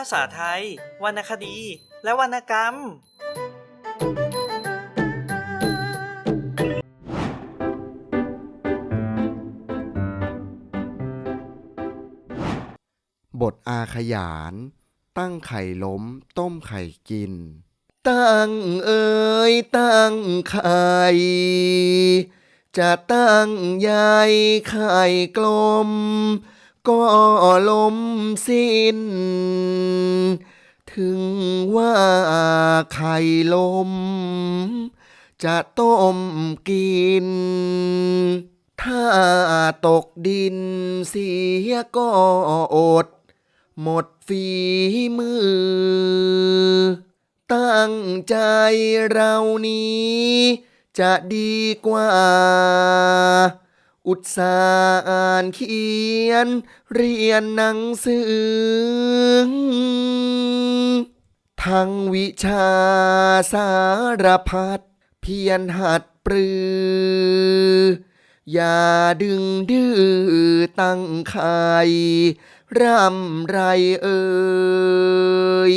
าษาไทย วรรณคดี และวรรณกรรม บทอาขยาน ตั้งไข่ล้ม ต้มไข่กิน ตั้งเอ่ยตั้งไข่ จะตั้งใยไข่กลม ก็ล้มสิ้น ถึงว่าไข่ลม จะต้มกิน ถ้าตกดินเสียก็อด หมดฝีมือ ตั้งใจเรานี้ จะดีกว่า อุตสาห์อ่านเขียน เรียนหนังสือ ทั้งวิชาสารพัดเพียรหัดปรือ อย่าดึงดื้อตั้งไข่ร่ำไรเอ่ย